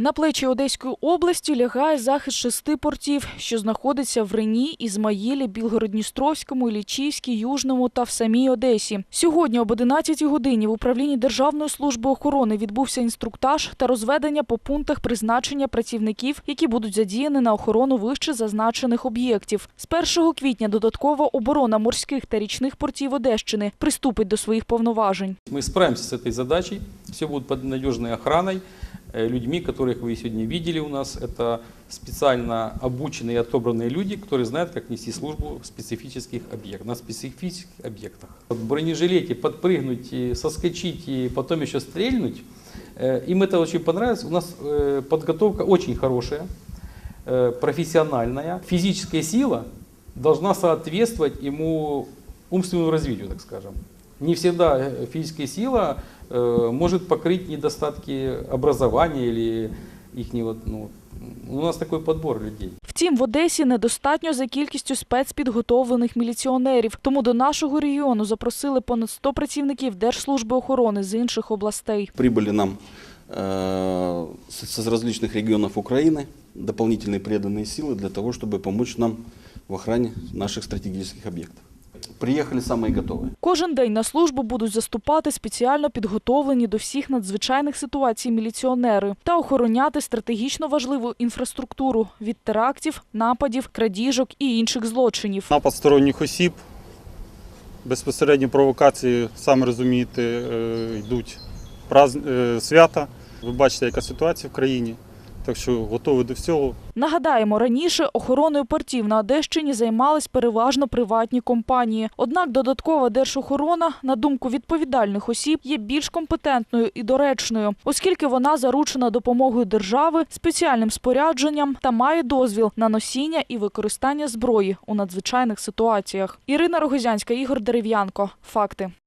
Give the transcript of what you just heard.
На плечі Одеської області лягає захист шести портів, що знаходиться в Рені, Ізмаїлі, Білгород-Дністровському, Іллічівській, Южному та в самій Одесі. Сьогодні об 11 годині в управлінні Державної служби охорони відбувся інструктаж та розведення по пунктах призначення працівників, які будуть задіяні на охорону вище зазначених об'єктів. З 1 квітня додаткова оборона морських та річних портів Одещини приступить до своїх повноважень. Мы справимся с этой задачей. Все будет под надежной охраной. Э, Людьми, которых вы сегодня видели у нас, это специально обученные и отобранные люди, которые знают, как нести службу в специфических объектах, на специфических объектах. В бронежилете подпрыгнуть, соскочить и потом еще стрельнуть, э, им это очень понравилось. У нас э, подготовка очень хорошая, профессиональная. Физическая сила должна соответствовать ему умственному развитию, так скажем. Не всегда э, физическая сила э, может покрыть недостатки образования или их ну, у нас такой подбор людей. Втім, в Одесі недостатньо за кількістю спецпідготовлених міліціонерів. Тому до нашого регіону запросили понад 100 працівників Держслужби охорони з інших областей. Прибыли нам э, с, с различных регионов Украины дополнительные преданные силы для того, чтобы помочь нам в охране наших стратегических объектов. Приехали самые готовые. Кожен день на службу будуть заступати спеціально підготовлені до всіх надзвичайних ситуацій міліціонери та охороняти стратегічно важливу інфраструктуру від терактів, нападів, крадіжок і інших злочинів. Напад сторонніх осіб, безпосередні провокації, самі розумієте, е, йдуть е, свята. Ви бачите, яка ситуація в країні, так що готові до всього. Нагадаємо, раніше охороною портів на Одещині займались переважно приватні компанії. Однак додаткова держохорона, на думку відповідальних осіб, є більш компетентною і доречною, оскільки вона заручена допомогою держави, спеціальним спорядженням та має дозвіл на носіння і використання зброї у надзвичайних ситуаціях. Ірина Рогозянська, Ігор Дерев'янко. Факти.